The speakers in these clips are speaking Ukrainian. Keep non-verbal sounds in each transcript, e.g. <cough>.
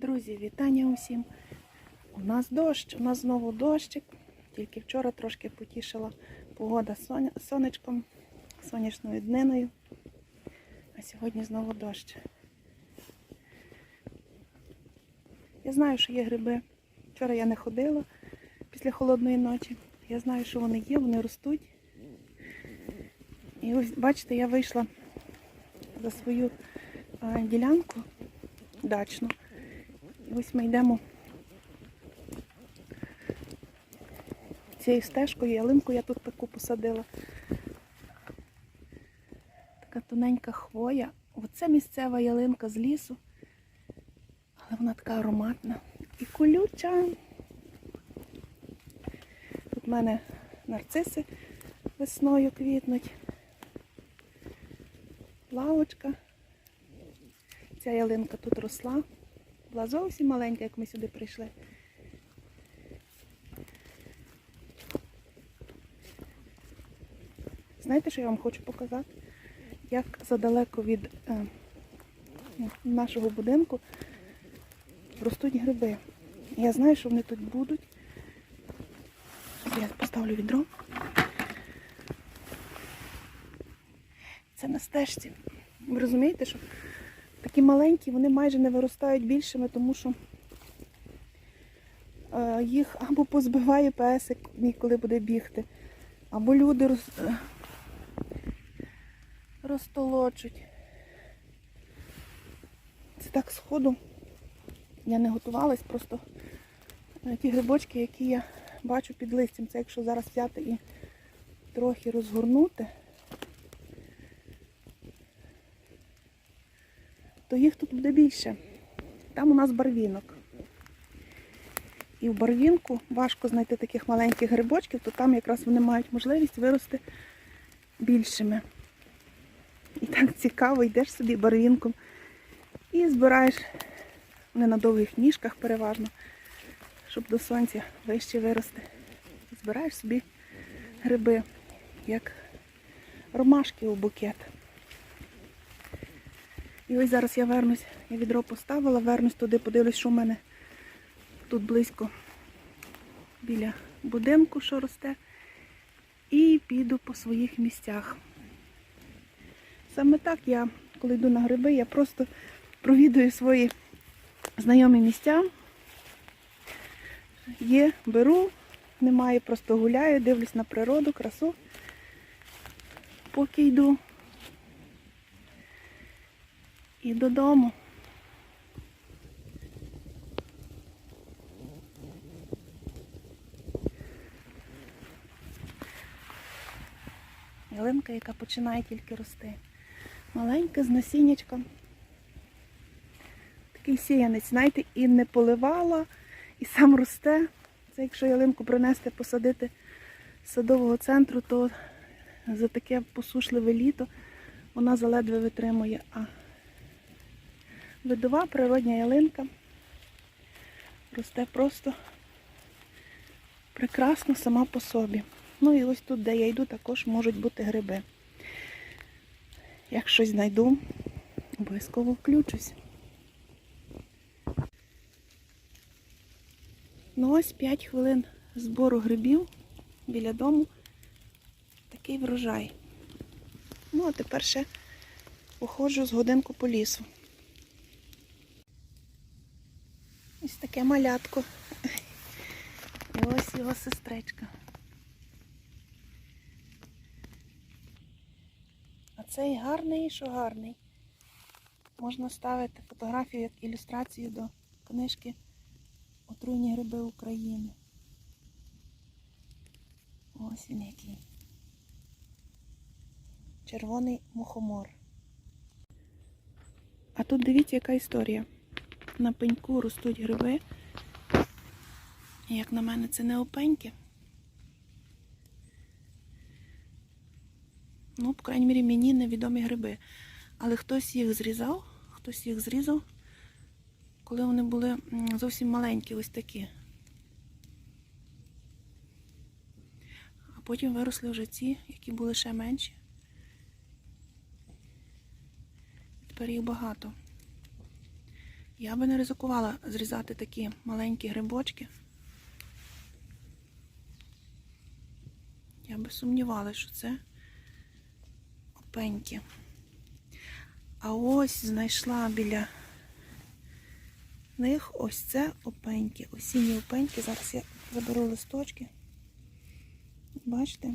Друзі, вітання усім. У нас дощ, у нас знову дощик. Тільки вчора трошки потішила погода сонечком, сонячною дниною. А сьогодні знову дощ. Я знаю, що є гриби. Вчора я не ходила після холодної ночі. Я знаю, що вони є, вони ростуть. І ось, бачите, я вийшла за свою ділянку дачну. І ось ми йдемо цією стежкою, ялинку я тут таку посадила. Така тоненька хвоя. Оце місцева ялинка з лісу. Але вона така ароматна і колюча. Тут в мене нарциси весною квітнуть. Лавочка. Ця ялинка тут росла. Була зовсім маленька, як ми сюди прийшли. Знаєте, що я вам хочу показати? Як задалеко від е, нашого будинку ростуть гриби. Я знаю, що вони тут будуть. Я поставлю відро. Це на стежці. Ви розумієте, що такі маленькі, вони майже не виростають більшими, тому що е, їх або позбиває песик, коли буде бігти, або люди роз, е, розтолочуть. Це так сходу. Я не готувалась, просто е, ті грибочки, які я бачу під листям, це якщо зараз взяти і трохи розгорнути. Їх тут буде більше. Там у нас барвінок. І в барвінку важко знайти таких маленьких грибочків, то там якраз вони мають можливість вирости більшими. І так цікаво, йдеш собі барвінком і збираєш вони на довгих ніжках переважно, щоб до сонця вище вирости. Збираєш собі гриби, як ромашки у букет. І ось зараз я вернусь, я відро поставила, вернусь туди, подивлюсь, що в мене тут близько біля будинку, що росте. І піду по своїх місцях. Саме так я, коли йду на гриби, я просто провідую свої знайомі місця. Є, беру, немає, просто гуляю, дивлюсь на природу, красу, поки йду. І додому. Ялинка, яка починає тільки рости. Маленька з насіннячком. Такий сіянець, знаєте, і не поливала, і сам росте. Це якщо ялинку принести, посадити з садового центру, то за таке посушливе літо вона заледве витримує. А видова природня ялинка росте просто прекрасно сама по собі. Ну і ось тут, де я йду, також можуть бути гриби. Як щось знайду, обов'язково включусь. Ну ось 5 хвилин збору грибів біля дому. Такий врожай. Ну, а тепер ще походжу з годинку по лісу. Ось таке малятко. І ось його сестричка. А цей гарний, що гарний. Можна ставити фотографію як ілюстрацію до книжки Отруйні гриби України. Ось він який. Червоний мухомор. А тут дивіться, яка історія на пеньку ростуть гриби. Як на мене, це не опеньки. Ну, по крайній мірі, мені невідомі гриби. Але хтось їх зрізав, хтось їх зрізав, коли вони були зовсім маленькі, ось такі. А потім виросли вже ці, які були ще менші. Тепер їх багато. Я би не ризикувала зрізати такі маленькі грибочки. Я би сумнівалася, що це опеньки. А ось знайшла біля них ось це опеньки, осінні опеньки. Зараз я заберу листочки. Бачите?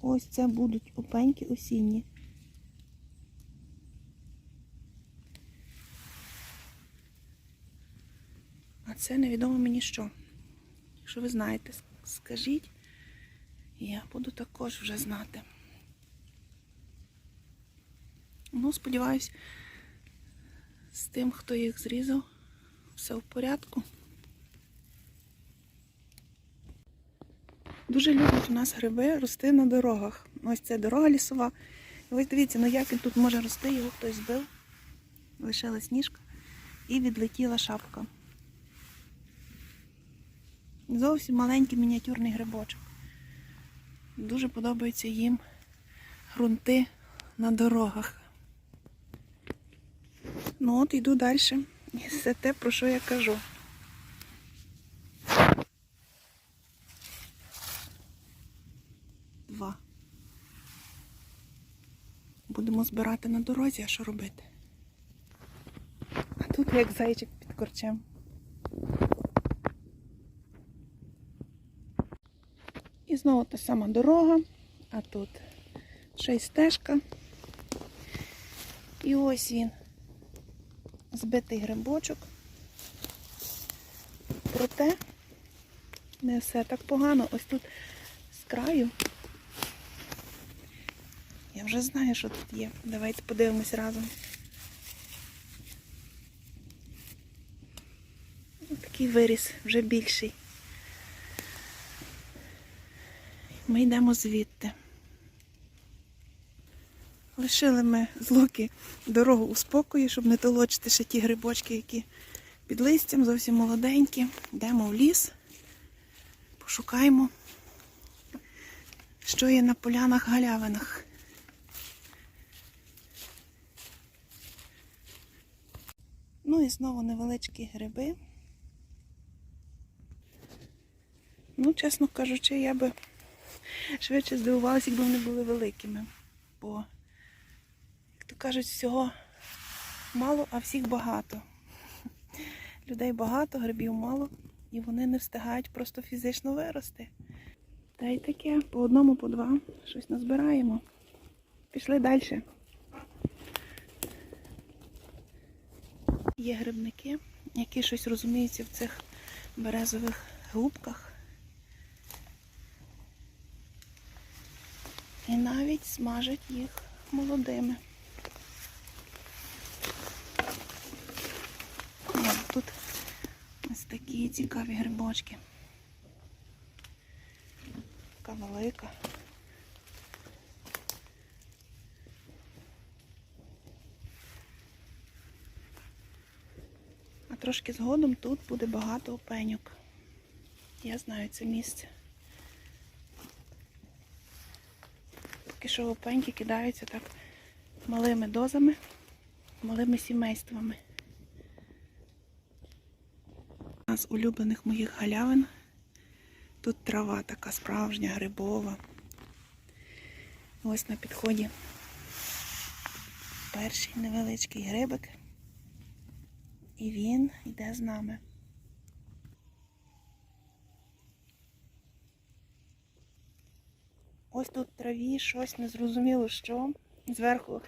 Ось це будуть опеньки осінні. Це невідомо мені що. Якщо ви знаєте, скажіть, я буду також вже знати. Ну, сподіваюсь, з тим, хто їх зрізав, все в порядку. Дуже люблять у нас гриби рости на дорогах. Ось це дорога лісова. І ось дивіться, ну як він тут може рости, його хтось збив, лишила сніжка і відлетіла шапка. Зовсім маленький мініатюрний грибочок. Дуже подобаються їм ґрунти на дорогах. Ну от йду далі. І все те, про що я кажу. Два. Будемо збирати на дорозі, а що робити? А тут як зайчик під корчем. Знову та сама дорога, а тут ще й стежка. І ось він, збитий грибочок. Проте не все так погано. Ось тут з краю. Я вже знаю, що тут є. Давайте подивимось разом. Ось Такий виріс, вже більший. Ми йдемо звідти. Лишили ми з луки дорогу у спокої, щоб не толочити ще ті грибочки, які під листям, зовсім молоденькі. Йдемо в ліс, пошукаємо, що є на полянах галявинах. Ну і знову невеличкі гриби. Ну, чесно кажучи, я би швидше здивувалася, якби вони були великими. Бо, як то кажуть, всього мало, а всіх багато. Людей багато, грибів мало, і вони не встигають просто фізично вирости. Та й таке, по одному, по два, щось назбираємо. Пішли далі. Є грибники, які щось розуміються в цих березових губках. І навіть смажать їх молодими. Тут ось такі цікаві грибочки. Така велика. А трошки згодом тут буде багато опеньок. Я знаю це місце. Поки що опеньки кидаються так малими дозами, малими сімействами. Одна з улюблених моїх галявин. Тут трава така справжня, грибова. Ось на підході перший невеличкий грибик. І він йде з нами. Ось тут в траві щось незрозуміло що. Зверху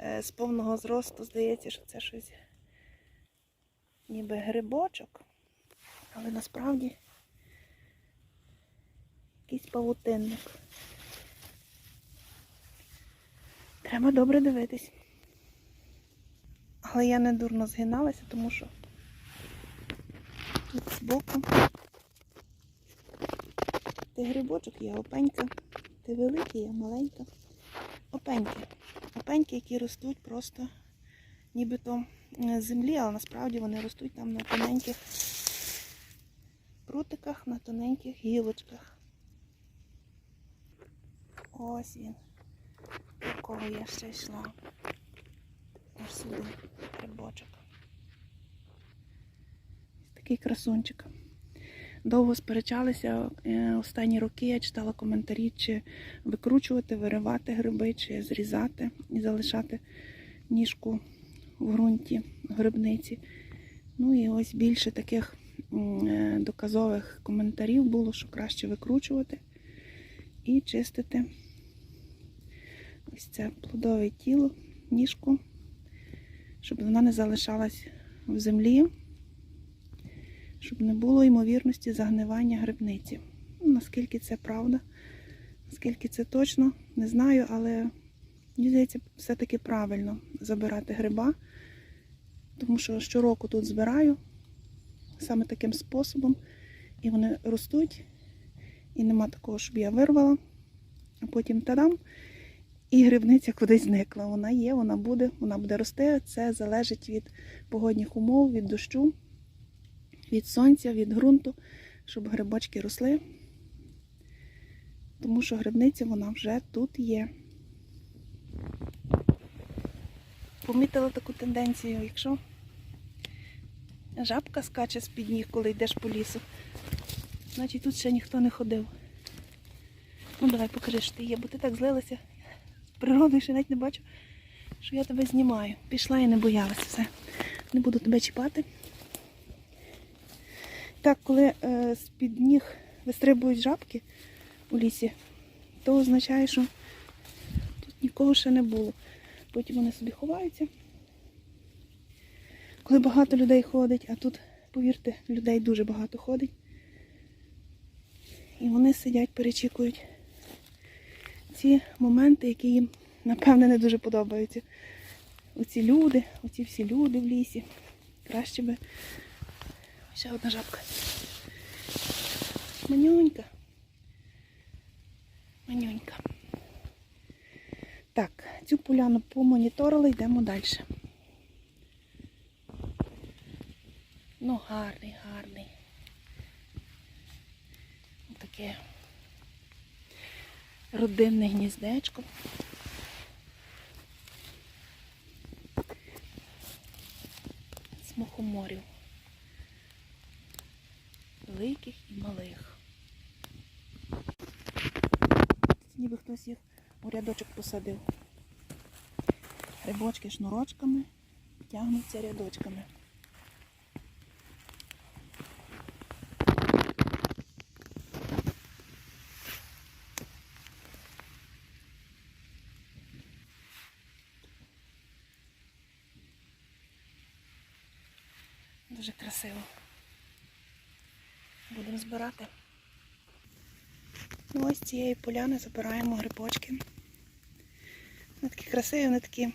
е, з повного зросту здається, що це щось ніби грибочок, але насправді якийсь павутинник. Треба добре дивитись. Але я не дурно згиналася, тому що тут збоку ти грибочок є опенька, ти великий, я маленька. Опеньки. Опеньки, які ростуть просто нібито з землі, але насправді вони ростуть там на тоненьких прутиках, на тоненьких гілочках. Ось він, до я ще йшла. Аж сюди. грибочок. Ось Такий красунчик. Довго сперечалися е, останні роки. Я читала коментарі, чи викручувати, виривати гриби, чи зрізати і залишати ніжку в ґрунті грибниці. Ну і ось більше таких е, доказових коментарів було, що краще викручувати і чистити ось це плодове тіло, ніжку, щоб вона не залишалась в землі, щоб не було ймовірності загнивання грибниці. Ну, Наскільки це правда, наскільки це точно, не знаю, але мені здається, все-таки правильно забирати гриба, тому що щороку тут збираю саме таким способом, і вони ростуть, і нема такого, щоб я вирвала, а потім тадам, і грибниця кудись зникла. Вона є, вона буде, вона буде рости. Це залежить від погодних умов, від дощу, від сонця, від ґрунту, щоб грибочки росли. Тому що грибниця вона вже тут є. Помітила таку тенденцію, якщо жабка скаче з-під ніг, коли йдеш по лісу, значить тут ще ніхто не ходив. Ну давай покажи, що ти є, бо ти так злилася природою, що навіть не бачу, що я тебе знімаю. Пішла і не боялася все. Не буду тебе чіпати. Так, коли е, з-під ніг вистрибують жабки у лісі, то означає, що тут нікого ще не було. Потім вони собі ховаються. Коли багато людей ходить, а тут, повірте, людей дуже багато ходить. І вони сидять, перечікують ці моменти, які їм, напевне, не дуже подобаються. Оці люди, оці всі люди в лісі. Краще би. Ще одна жабка. Манюнька. Манюнька. Так, цю поляну помоніторили, йдемо далі. Ну, гарний, гарний. Таке родинне гніздечко. З мухоморів. Великих і малих. Ніби хтось їх у рядочок посадив. Грибочки шнурочками тягнуться рядочками. Дуже красиво. Будемо збирати. Ну, ось цієї поляни забираємо грибочки. Вони такі красиві, вони такі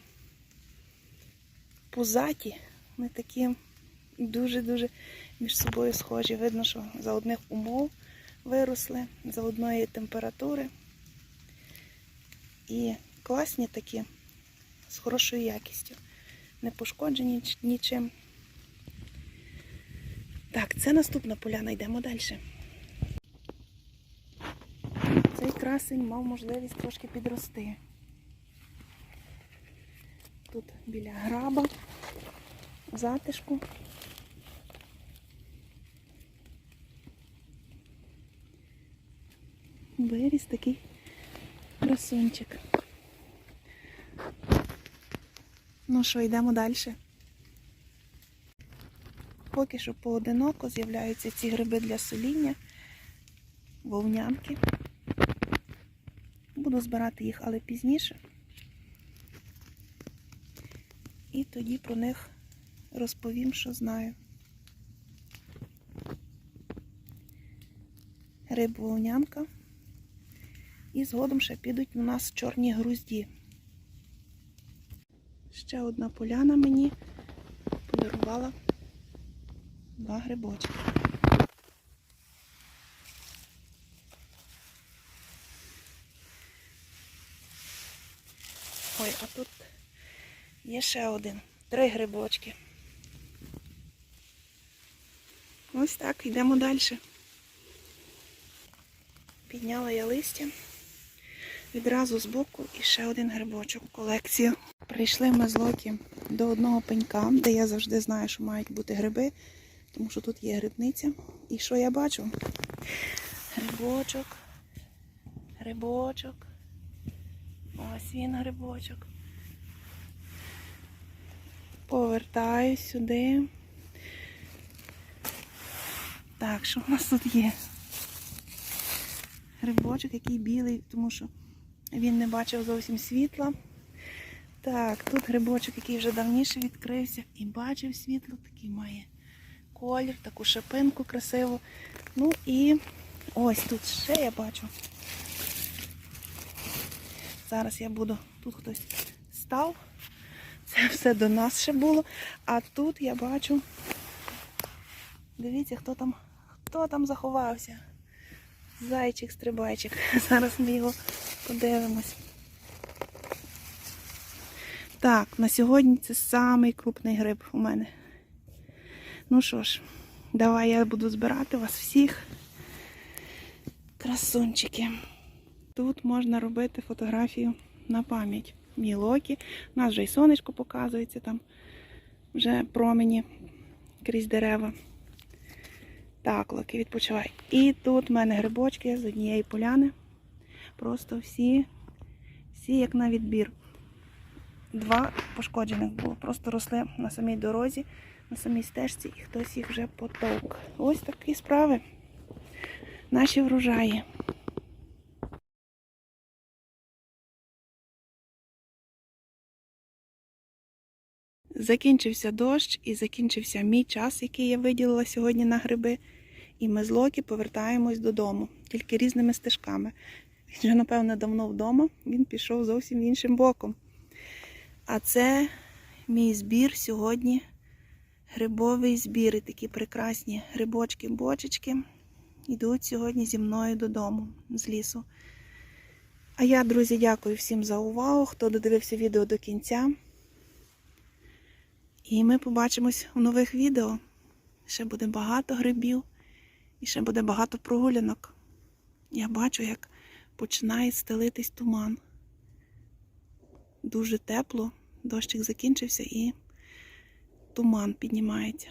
пузаті, вони такі дуже-дуже між собою схожі. Видно, що за одних умов виросли, за одної температури. І класні такі, з хорошою якістю. Не пошкоджені нічим. Так, це наступна поляна, йдемо далі. Цей красень мав можливість трошки підрости. Тут біля граба, затишку. Виріс такий красунчик. Ну що, йдемо далі. Поки що поодиноко з'являються ці гриби для соління, вовнянки. Буду збирати їх, але пізніше. І тоді про них розповім, що знаю. Гриб вовнянка. І згодом ще підуть у нас чорні грузді. Ще одна поляна мені подарувала два грибочки. Ой, а тут є ще один. Три грибочки. Ось так, йдемо далі. Підняла я листя. Відразу з боку і ще один грибочок в колекцію. Прийшли ми з Локі до одного пенька, де я завжди знаю, що мають бути гриби, тому що тут є грибниця. І що я бачу? Грибочок, грибочок. Ось він грибочок. Повертаю сюди. Так, що в нас тут є? Грибочок, який білий, тому що він не бачив зовсім світла. Так, тут грибочок, який вже давніше відкрився і бачив світло, такий має колір, таку шипинку красиву. Ну і ось тут ще я бачу. Зараз я буду, тут хтось став. Це все до нас ще було. А тут я бачу. Дивіться, хто там, хто там заховався. Зайчик-стрибайчик. <laughs> Зараз ми його подивимось. Так, на сьогодні це самий крупний гриб у мене. Ну що ж, давай я буду збирати вас всіх. Красунчики. Тут можна робити фотографію на пам'ять. Мій Локі. У нас вже і сонечко показується там. Вже промені крізь дерева. Так, Локі, відпочивай. І тут в мене грибочки з однієї поляни. Просто всі, всі як на відбір. Два пошкоджених було. Просто росли на самій дорозі, на самій стежці, і хтось їх вже потовк. Ось такі справи. Наші врожаї. Закінчився дощ і закінчився мій час, який я виділила сьогодні на гриби. І ми з Локі повертаємось додому, тільки різними стежками. Він вже, напевно, давно вдома, він пішов зовсім іншим боком. А це мій збір сьогодні. Грибовий збір. І такі прекрасні грибочки-бочечки йдуть сьогодні зі мною додому з лісу. А я, друзі, дякую всім за увагу, хто додивився відео до кінця. І ми побачимось у нових відео. Ще буде багато грибів і ще буде багато прогулянок. Я бачу, як починає стелитись туман. Дуже тепло, дощик закінчився і туман піднімається.